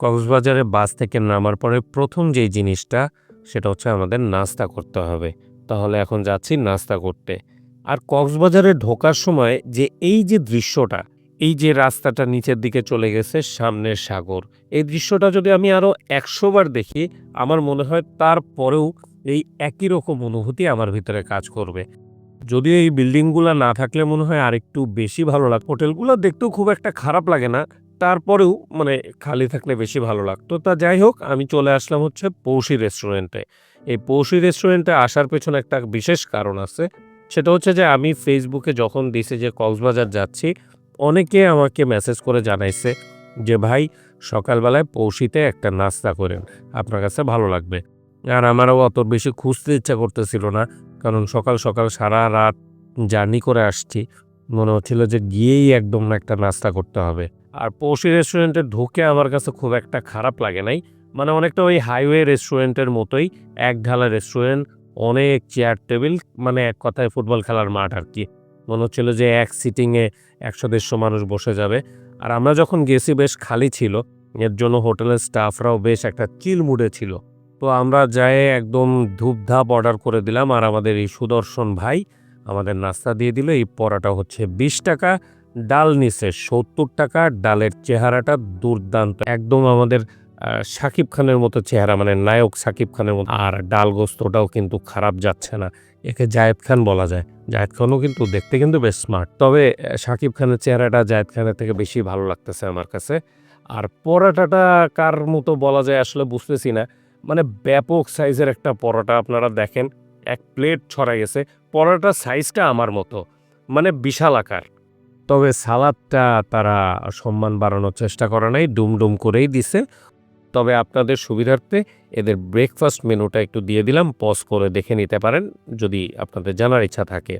কক্সবাজারে বাস থেকে নামার পরে প্রথম যেই জিনিসটা, সেটা হচ্ছে আমাদের নাস্তা করতে হবে। তাহলে এখন যাচ্ছি নাস্তা করতে। আর কক্সবাজারে ঢোকার সময় যে এই যে দৃশ্যটা, এই যে রাস্তাটা নিচের দিকে চলে গেছে, সামনের সাগর, এই দৃশ্যটা যদি আমি আরও একশো বার দেখি, আমার মনে হয় তারপরেও এই একই রকম অনুভূতি আমার ভিতরে কাজ করবে। যদিও এই বিল্ডিংগুলো না থাকলে মনে হয় আরেকটু বেশি ভালো লাগতো হোটেলগুলো দেখতেও খুব একটা খারাপ লাগে না তারপরেও মানে খালি থাকলে বেশি ভালো লাগতো। তা যাই হোক, আমি চলে আসলাম হচ্ছে পৌষি রেস্টুরেন্টে এই পৌষি রেস্টুরেন্টে আসার পেছনে একটা বিশেষ কারণ আছে। সেটা হচ্ছে যে আমি ফেসবুকে যখন দিছি যে কক্সবাজার যাচ্ছি, অনেকে আমাকে মেসেজ করে জানাইছে যে, ভাই, সকালবেলায় পৌষিতে একটা নাস্তা করেন, আপনার কাছে ভালো লাগবে। আর আমারও অত বেশি খুঁজতে ইচ্ছা করতেছিল না, কারণ সকাল সকাল সারা রাত জার্নি করে আসছি। মনে হচ্ছিল যে গিয়েই একদম একটা নাস্তা করতে হবে। আর পৌষি রেস্টুরেন্টে ঢুকে আমার কাছে খুব একটা খারাপ লাগে নাই। মানে অনেকটা ওই হাইওয়ে রেস্টুরেন্টের মতোই এক ঢালা রেস্টুরেন্ট অনেক চেয়ার টেবিল মানে এক কথায় ফুটবল খেলার মাঠ আর কি। মনে হচ্ছিল যে এক সিটিংয়ে একশো দেড়শো মানুষ বসে যাবে। আর আমরা যখন গেছি, বেশ খালি ছিল। এর জন্য হোটেলের স্টাফরাও বেশ একটা চিল মুডে ছিল। তো আমরা যাই একদম ধূপধাপ অর্ডার করে দিলাম। আর আমাদের এই সুদর্শন ভাই আমাদের নাস্তা দিয়ে দিল। এই পরাটা হচ্ছে বিশ টাকা। ডাল নিচে সত্তর টাকা, ডালের চেহারাটা দুর্দান্ত। একদম আমাদের শাকিব খানের মতো চেহারা মানে নায়ক শাকিব খানের মতো। আর ডাল গোস্তটাও কিন্তু খারাপ যাচ্ছে না। একে জায়েদ খান বলা যায়। জায়েদ খানও কিন্তু দেখতে কিন্তু বেশ স্মার্ট তবে শাকিব খানের চেহারাটা জায়েদ খানের থেকে বেশি ভালো লাগতেছে আমার কাছে। আর পরাটাটা কার মতো বলা যায় আসলে বুঝতেছি না। মানে ব্যাপক সাইজের একটা পরোটা আপনারা দেখেন, এক প্লেট ছড়া গেছে। পরোটার সাইজটা আমার মতো। মানে বিশাল আকার। তবে সালাদটা তারা সম্মান বাড়ানোর চেষ্টা করে নাই ডুম ডুম করেই দিছে। তবে আপনাদের সুবিধার্থে এদের ব্রেকফাস্ট মেনুটা একটু দিয়ে দিলাম পজ করে দেখে নিতে পারেন যদি আপনাদের জানার ইচ্ছা থাকে।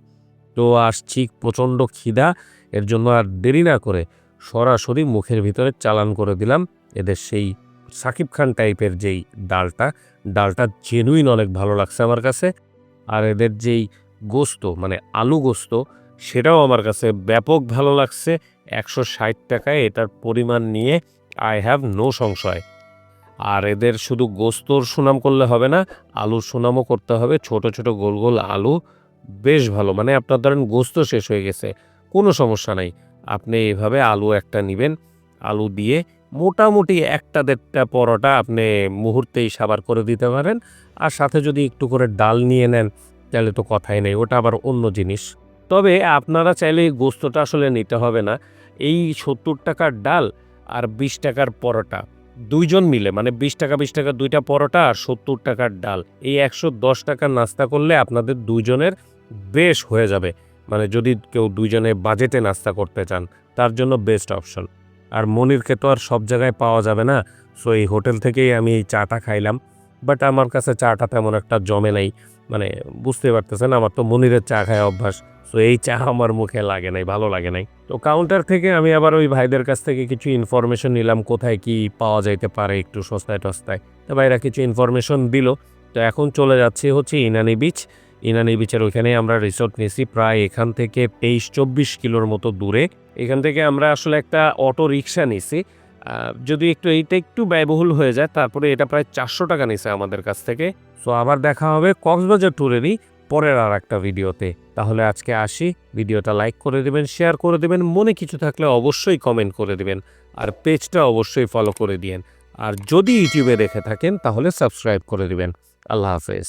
তো আসছি প্রচণ্ড খিদা, এর জন্য আর দেরি না করে সরাসরি মুখের ভিতরে চালান করে দিলাম এদের সেই সাকিব খান টাইপের যেই ডালটা। ডালটা জেনুইন অনেক ভালো লাগছে আমার কাছে। আর এদের যেই গোস্ত মানে আলু গোস্ত সেটাও আমার কাছে ব্যাপক ভালো লাগছে। একশো ষাট টাকায় এটার পরিমাণ নিয়ে আই হ্যাভ নো সংশয়। আর এদের শুধু গোস্তর সুনাম করলে হবে না, আলুর সুনামও করতে হবে। ছোট ছোট, গোল গোল আলু বেশ ভালো। মানে আপনার ধরেন গোস্ত শেষ হয়ে গেছে, কোনো সমস্যা নাই। আপনি এভাবে আলু একটা নেবেন, আলু দিয়ে মোটামুটি একটা দেড়টা পরোটা আপনি মুহূর্তেই সাবার করে দিতে পারেন। আর সাথে যদি একটু করে ডাল নিয়ে নেন, তাহলে তো কথাই নেই, ওটা আবার অন্য জিনিস। তবে আপনারা চাইলে এই গোস্তটা আসলে নিতে হবে না। এই সত্তর টাকার ডাল আর বিশ টাকার পরোটা, দুইজন মিলে মানে বিশ টাকা বিশ টাকা দুইটা পরোটা আর সত্তর টাকার ডাল। এই একশো দশ টাকার নাস্তা করলে আপনাদের দুইজনের বেশ হয়ে যাবে। মানে যদি কেউ দুইজনে বাজেটে নাস্তা করতে চান, তার জন্য বেস্ট অপশন। আর মনিরকে তো আর সব জায়গায় পাওয়া যাবে না, সো এই হোটেল থেকেই আমি এই চাটা খাইলাম। বাট আমার কাছে চাটা তেমন একটা জমে নাই মানে বুঝতে পারতেছেন, আমার তো মনিরের চা খায় অভ্যাস। সো এই চা আমার মুখে লাগে নাই, ভালো লাগে নাই। তো কাউন্টার থেকে আমি আবার ওই ভাইদের কাছ থেকে কিছু ইনফরমেশন নিলাম, কোথায় কি পাওয়া যাইতে পারে একটু সস্তায় টস্তায়। তো ভাইরা কিছু ইনফরমেশন দিল। তো এখন চলে যাচ্ছি হচ্ছে ইনানি বিচ ইনানি বিচের ওইখানে আমরা রিসোর্ট নিয়েছি প্রায় এখান থেকে তেইশ চব্বিশ কিলোর মতো দূরে। এখান থেকে আমরা আসলে একটা অটো রিক্সা নিছি যদি একটু এইটা একটু ব্যয়বহুল হয়ে যায়, তারপরে এটা প্রায় চারশো টাকা নিছে আমাদের কাছ থেকে। সো আবার দেখা হবে কক্সবাজার ট্যুরেরই পরের আর একটা ভিডিওতে। তাহলে আজকে আসি। ভিডিওটা লাইক করে দেবেন, শেয়ার করে দেবেন, মনে কিছু থাকলে অবশ্যই কমেন্ট করে দেবেন। আর পেজটা অবশ্যই ফলো করে দিয়েন। আর যদি ইউটিউবে দেখে থাকেন, তাহলে সাবস্ক্রাইব করে দেবেন। আল্লাহ হাফেজ।